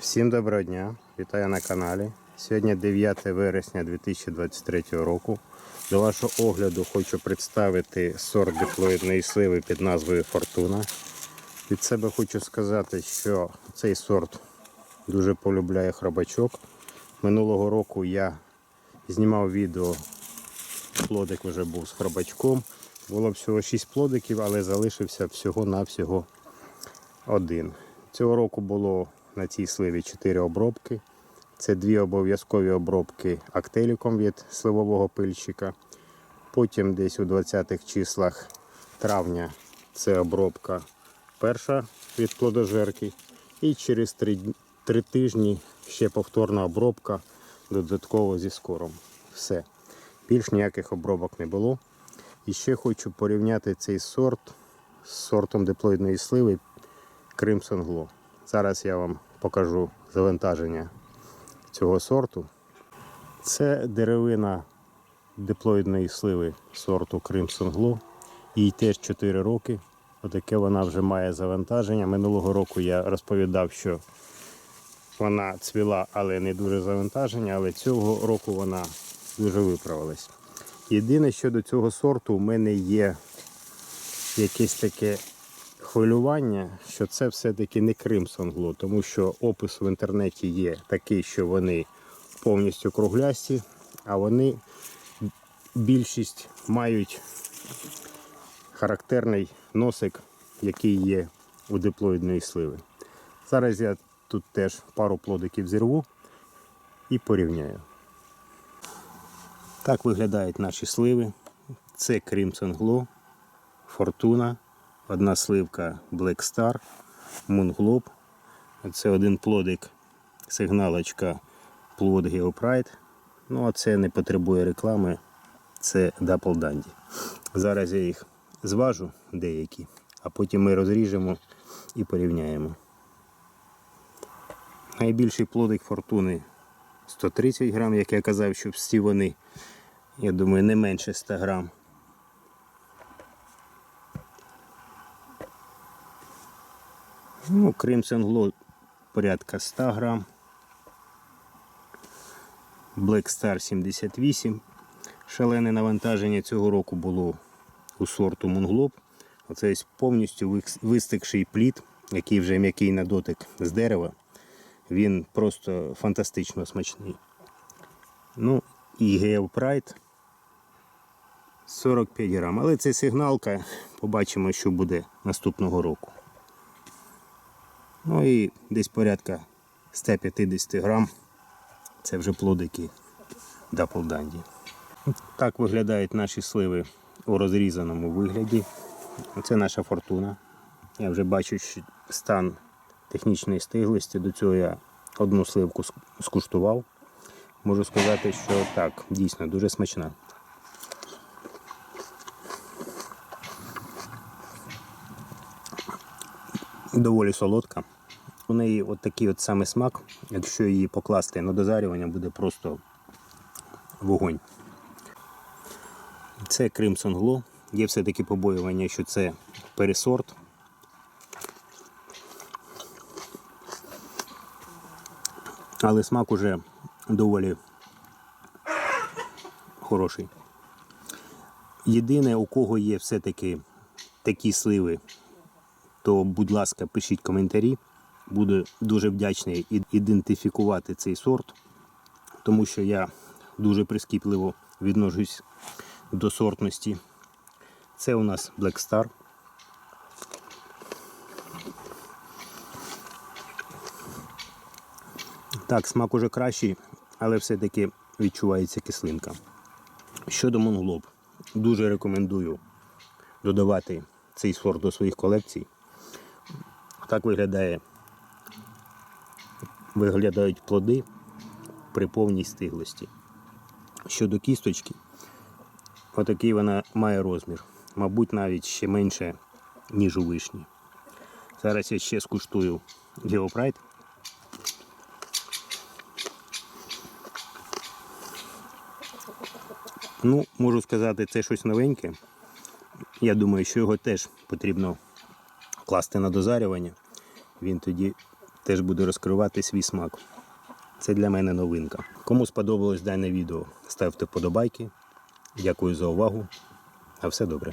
Всім доброго дня! Вітаю на каналі. Сьогодні 9 вересня 2023 року. До вашого огляду хочу представити сорт диплоїдної сливи під назвою Фортуна. Від себе хочу сказати, що цей сорт дуже полюбляє хробачок. Минулого року я знімав відео, плодик вже був з хробачком. Було всього 6 плодиків, але залишився всього-навсього один. Цього року було на цій сливі 4 обробки. Це дві обов'язкові обробки актеліком від сливового пильщика. Потім десь у 20-х числах травня це обробка перша від плодожерки. І через 3, 3 тижні ще повторна обробка додатково зі скором. Все. Більш ніяких обробок не було. І ще хочу порівняти цей сорт з сортом диплоїдної сливи Crimson Glow. Зараз я вам покажу завантаження цього сорту. Це деревина диплоїдної сливи сорту Crimson Glow. Їй теж 4 роки. Отаке вона вже має завантаження. Минулого року я розповідав, що вона цвіла, але не дуже завантаження, але цього року вона дуже виправилась. Єдине, що до цього сорту у мене є якесь таке хвилювання, що це все-таки не Crimson Glow, тому що опис в інтернеті є такий, що вони повністю круглясті, а вони більшість мають характерний носик, який є у диплоїдної сливи. Зараз я тут теж пару плодиків зірву і порівняю. Так виглядають наші сливи. Це Crimson Glow, Fortuna, одна сливка Black Star, Moon Globe. Це один плодик, сигналочка плод Geopride. Ну, а це не потребує реклами. Це Dapple Dandy. Зараз я їх зважу деякі, а потім ми розріжемо і порівняємо. Найбільший плодик фортуни 130 грам, як я казав, що всі вони, я думаю, не менше 100 грам. Ну, Crimson Glow порядка 100 грам. Black Star 78. Шалене навантаження цього року було у сорту Moonglobe. Оце повністю вис- вистигший плід, який вже м'який на дотик з дерева. Він просто фантастично смачний. Ну і Geo Pride 45 грам. Але це сигналка. Побачимо, що буде наступного року. Ну і десь порядка 150 грам. Це вже плодики Dandy. Так виглядають наші сливи у розрізаному вигляді. Це наша фортуна. Я вже бачу що стан технічної стиглості. До цього я одну сливку скуштував. Можу сказати, що так, дійсно дуже смачна. Доволі солодка. У неї от такий от саме смак, якщо її покласти на дозарювання, буде просто вогонь. Це Crimson Glow. Є все-таки побоювання, що це пересорт. Але смак уже доволі хороший. Єдине, у кого є все-таки такі сливи, то, будь ласка, пишіть коментарі. Буду дуже вдячний ідентифікувати цей сорт, тому що я дуже прискіпливо відношусь до сортності. Це у нас Black Star. Так, смак уже кращий, але все-таки відчувається кислинка. Щодо Монглоб, дуже рекомендую додавати цей сорт до своїх колекцій. Так виглядає, виглядають плоди при повній стиглості. Щодо кісточки, отакий вона має розмір. Мабуть, навіть ще менше, ніж у вишні. Зараз я ще скуштую Geopride. Ну, можу сказати, це щось новеньке. Я думаю, що його теж потрібно класти на дозарювання. Він тоді теж буду розкривати свій смак. Це для мене новинка. Кому сподобалось дане відео, ставте вподобайки. Дякую за увагу. На все добре.